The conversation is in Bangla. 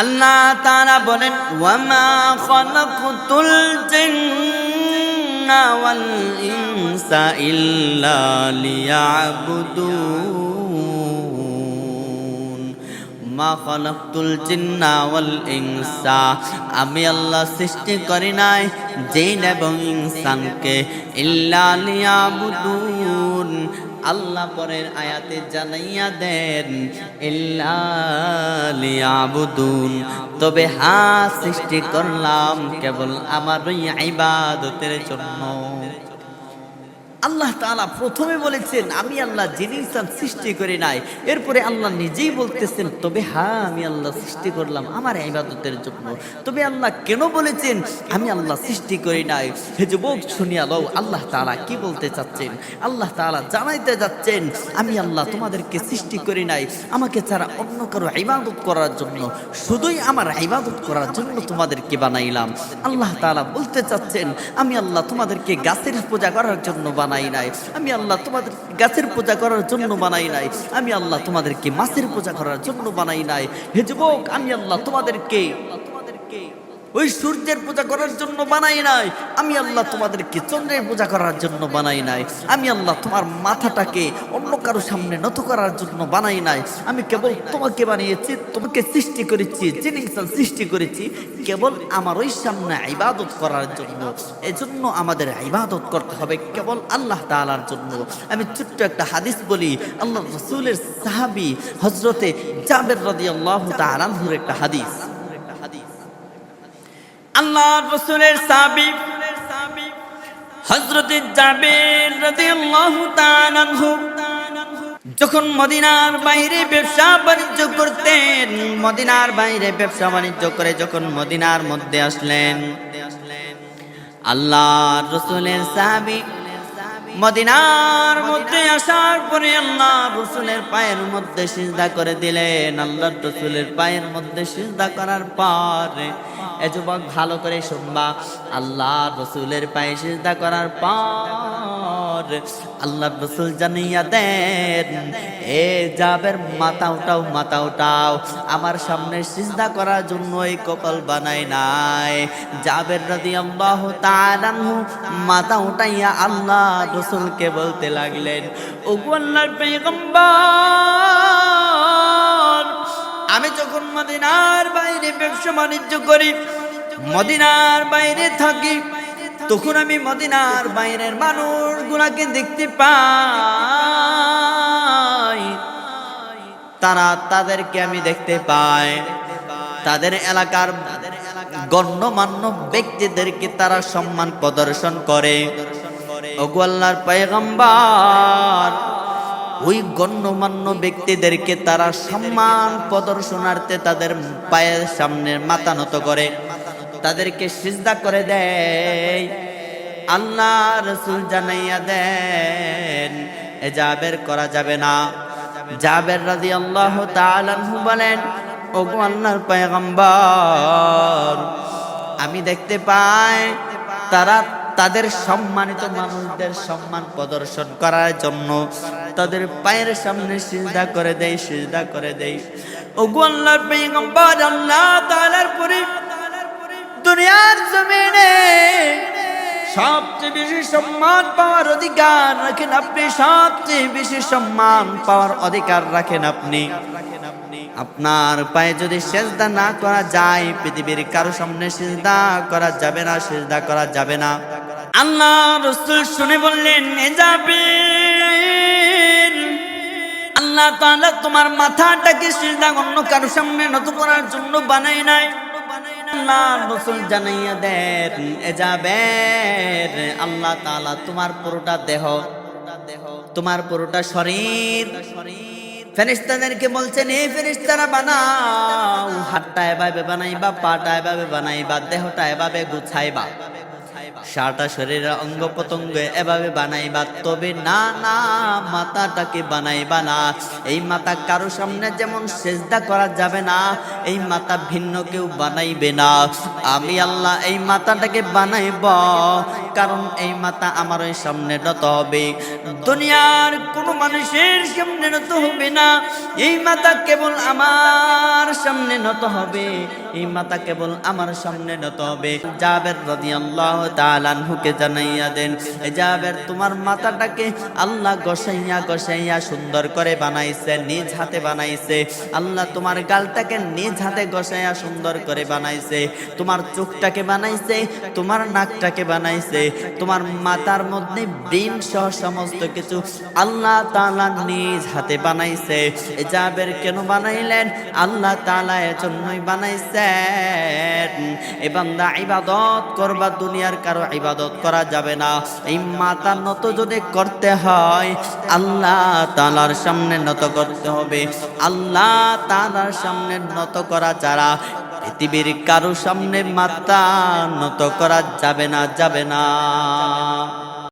আল্লাহ তারা বলেন, ওয়ামা খলাকুতুল জিন্না ওয়াল ইনসা ইল্লা লিয়াবুদুন। মা খলাকতুল জিন্না ওয়াল ইনসা, আমি আল্লাহ সৃষ্টি করি নাই জিন এবং ইনসানকে ইল্লা লিয়াবুদুন। আল্লাহ পরের আয়াতে জানাইয়া দেন ইয়াবুদুন তবে হা সৃষ্টি করলাম কেবল আমার ইবাদতের জন্য। আল্লাহ তাআলা প্রথমে বলেছেন, আমি আল্লাহ যিনি ইনসান সৃষ্টি করি নাই, এরপরে আল্লাহ নিজেই বলতেছেন, তবে হ্যাঁ আমি আল্লাহ সৃষ্টি করলাম আমার ইবাদতের জন্য। তবে আল্লাহ কেন বলেছেন, আমি আল্লাহ সৃষ্টি করি নাই? হে যুবক, শুনিয়া লও, আল্লাহ তাআলা কি বলতে চাচ্ছেন? আল্লাহ তাআলা জানাইতে যাচ্ছেন, আমি আল্লাহ তোমাদেরকে সৃষ্টি করি নাই, আমাকে ছাড়া অন্য কারও ইবাদত করার জন্য, শুধুই আমার ইবাদত করার জন্য তোমাদেরকে বানাইলাম। আল্লাহ তালা বলতে চাচ্ছেন, আমি আল্লাহ তোমাদেরকে গাছের পূজা করার জন্য বানাই নাই। আমি আল্লাহ তোমাদের গাছের পূজা করার জন্য বানাই নাই। আমি আল্লাহ তোমাদেরকে মাছের পূজা করার জন্য বানাই নাই। হে যুবক, আমি আল্লাহ তোমাদেরকে তোমাদেরকে ওই সূর্যের পূজা করার জন্য বানাই নাই। আমি আল্লাহ তোমাদেরকে চন্দ্রের পূজা করার জন্য বানাই নাই। আমি আল্লাহ তোমার মাথাটাকে অন্য কারও সামনে নত করার জন্য বানাই নাই। আমি কেবল তোমাকে বানিয়েছি, তোমাকে সৃষ্টি করেছি, যিনি সৃষ্টি করেছি, কেবল আমার ওই সামনে ইবাদত করার জন্য। এজন্য আমাদের ইবাদত করতে হবে কেবল আল্লাহ তাআলার জন্য। আমি ছোট্ট একটা হাদিস বলি আল্লাহ রসুলের সাহাবি হজরতে জাবের রাদিয়াল্লাহু তাআলার একটা হাদিস। আল্লাহ রসুলের সাবি হজরতে জাবের যখন মদিনার বাইরে ব্যবসা বাণিজ্য করতেন, মদিনার বাইরে ব্যবসা বাণিজ্য করে যখন মদিনার মধ্যে আসলেন আল্লাহ রসুলের সাহাবি মদিনার মধ্যে আসার পরে আল্লাহ রসুলের পায়ের মধ্যে সিজদা করে দিলেন। আল্লাহ রসুলের পায়ের মধ্যে সিজদা করার পরে এ যুবক ভালো করে শুনবা আল্লাহ রসুলের পায়ে সিজদা করার পর আল্লাহ রসুল জানিয়া দেন, এ যাবের মাথা উঠাও মাথা উঠাও, আমার সামনে সিজদা করার জন্য এই কপাল বানাই নাই। যাবের রাদি আল্লাহ তাআলাহু মাথা উঠাইয়া আল্লাহ রসুলকে বলতে লাগলেন ও পেগম্বর আমি যখন মদিনার বাইরে ব্যবসা বাণিজ্য করি, মদিনার বাইরে থাকি, তখন আমি মদিনার বাইরের মানুষগুলাকে দেখতে পাই। তারা তাদেরকে আমি দেখতে পাই। তাদের এলাকার গণ্যমান্য ব্যক্তিদেরকে তারা সম্মান প্রদর্শন করে। ওগো আল্লাহর পয়গম্বর, ওই গণ্যমান্য ব্যক্তিদেরকে তারা সম্মান প্রদর্শনার্থে তাদের পায়ের সামনে মাথা নত করে, তাদেরকে সিজদা করে দেয়। আল্লাহ রসুল জানাইয়া দেন, এ জাবের করা যাবে না। জাবের রাজি আল্লাহ তালানহু বলেন, ওগো আল্লাহর পয়গম্বর, আমি দেখতে পাই তারা তাদের সম্মানিত মানুষদের সম্মান প্রদর্শন করার জন্য তাদের পায়ের সামনে সিজদা করে দেয় সিজদা করে দেয় ওগো আল্লাহর পয়গম্বর, আল্লাহ তাআলার পরে দুনিয়ার জমিনে সবচেয়ে বেশি সম্মান পাওয়ার অধিকার রাখেন আপনি, সবচেয়ে বেশি সম্মান পাওয়ার অধিকার রাখেন আপনি। আপনার পায়ে যদি সেজদা না করা যায়, পৃথিবীর কারও সামনে সেজদা করা যাবে না, সেজদা করা যাবে না। আল্লাহ রসুল শুনে বললেন আল্লাহ তাআলা তোমার মাথাটাকে সিজদা অন্য কারও সামনে নত করার জন্য বানাই নাই। আল্লাহ রসুল জানাইয়া আল্লাহ তাআলা তোমার পুরোটা দেহ, তোমার পুরোটা শরীর বলছেন এই বানাও, হাতটা এভাবে বানাইবা, পাটা এভাবে বানাইবা, দেহটা এভাবে গুছাইবা। সারাটা শরীরের অঙ্গ প্রত্যঙ্গ এভাবে বানাইবা, তবে না না, মাথাটাকে বানাইবা না। এই মাথা কারও সামনে যেমন সেজদা করা যাবে না, এই মাথা ভিন্ন কেউ বানাইবে না। আমি আল্লাহ এই মাথাটাকে বানাইব, কারণ এই মাথা আমার ওই সামনে নত হবে। দুনিয়ার কোনো মানুষের সামনে নত হবে না, এই মাথা কেবল আমার সামনে নত হবে, এই মাথা কেবল আমার সামনে নত হবে। জাবের রাদিয়াল্লাহু তাআলা আনহুকে জানাইয়া দেন জাবের, তোমার মাথাটাকে আল্লাহ গসাইয়া গসাইয়া সুন্দর করে বানাইছে, নিজ হাতে বানাইছে। আল্লাহ তোমার গালটাকে নিজ হাতে গসাইয়া সুন্দর করে বানাইছে। তোমার চোখটাকে বানাইছে, তোমার নাকটাকে বানাইছে। তোমার মাথার মধ্যে ব্রেন সহ সমস্ত কিছু আল্লাহ তালা নিজ হাতে বানাইছে। জাবের কেন বানাইলেন? আল্লাহ তালা এজন্যই বানাইছেন। এ বান্দা ইবাদত করবা দুনিয়ার কারও ইবাদত করা যাবে না। এই মাথা নত যদি করতে হয়, আল্লাহ তালার সামনে নত করতে হবে। আল্লাহ তালার সামনে নত করা যারা পৃথিবীর কারও সামনে মাথা নত করা যাবে না যাবে না।